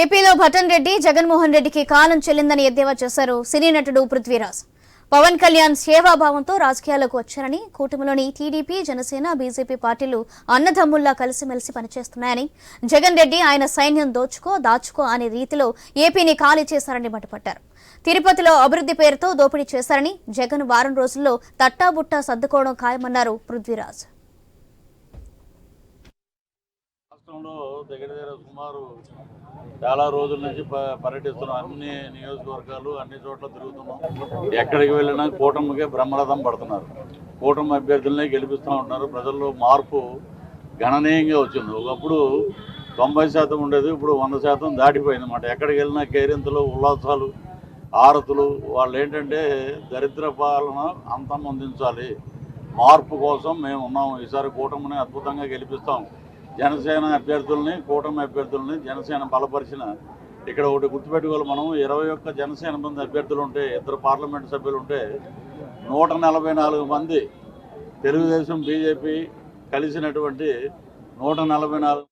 ఏపీలో భటన్ రెడ్డి జగన్మోహన్ రెడ్డికి కాలం చెల్లిందని ఎద్దేవా చేశారు సినీ నటుడు పృథ్వీరాజ్. పవన్ కళ్యాణ్ సేవాభావంతో రాజకీయాలకు వచ్చారని కూటమిలోని టీడీపీ జనసేన బీజేపీ పార్టీలు అన్నదమ్ముల్లా కలిసిమెలిసి పనిచేస్తున్నాయని జగన్ రెడ్డి ఆయన సైన్యం దోచుకో దాచుకో అనే రీతిలో ఏపీని ఖాళీ చేశారని మండిపడ్డారు తిరుపతిలో అభివృద్ధి పేరుతో దోపిడీ చేశారని జగన్ వారం రోజుల్లో తట్టాబుట్టా సర్దుకోవడం ఖాయమన్నారు పృథ్వీరాజ్. రాష్ట్రంలో దగ్గర దగ్గర సుమారు చాలా రోజుల నుంచి పర్యటిస్తున్నాం. అన్ని నియోజకవర్గాలు అన్ని చోట్ల తిరుగుతున్నాం. ఎక్కడికి వెళ్ళినా కూటమికే బ్రహ్మరథం పడుతున్నారు. కూటమి అభ్యర్థులనే గెలిపిస్తూ ఉంటున్నారు. ప్రజల్లో మార్పు గణనీయంగా వచ్చింది. ఒకప్పుడు తొంభై శాతం ఉండేది ఇప్పుడు వంద శాతం దాటిపోయింది అన్నమాట. ఎక్కడికి వెళ్ళినా కేరింతలు ఉల్లాసాలు ఆరతులు వాళ్ళు ఏంటంటే దరిద్ర పాలన అంతమొందించాలి మార్పు కోసం మేము ఉన్నాము. ఈసారి కూటమిని అద్భుతంగా గెలిపిస్తాము జనసేన అభ్యర్థుల్ని కూటమి అభ్యర్థుల్ని జనసేన బలపరిచిన ఇక్కడ ఒకటి గుర్తుపెట్టుకోవాలి మనం. ఇరవై ఒక్క జనసేన మంది అభ్యర్థులు ఉంటే ఇద్దరు పార్లమెంట్ సభ్యులు ఉంటే నూట నలభై నాలుగు మంది తెలుగుదేశం బీజేపీ కలిసినటువంటి నూట నలభై నాలుగు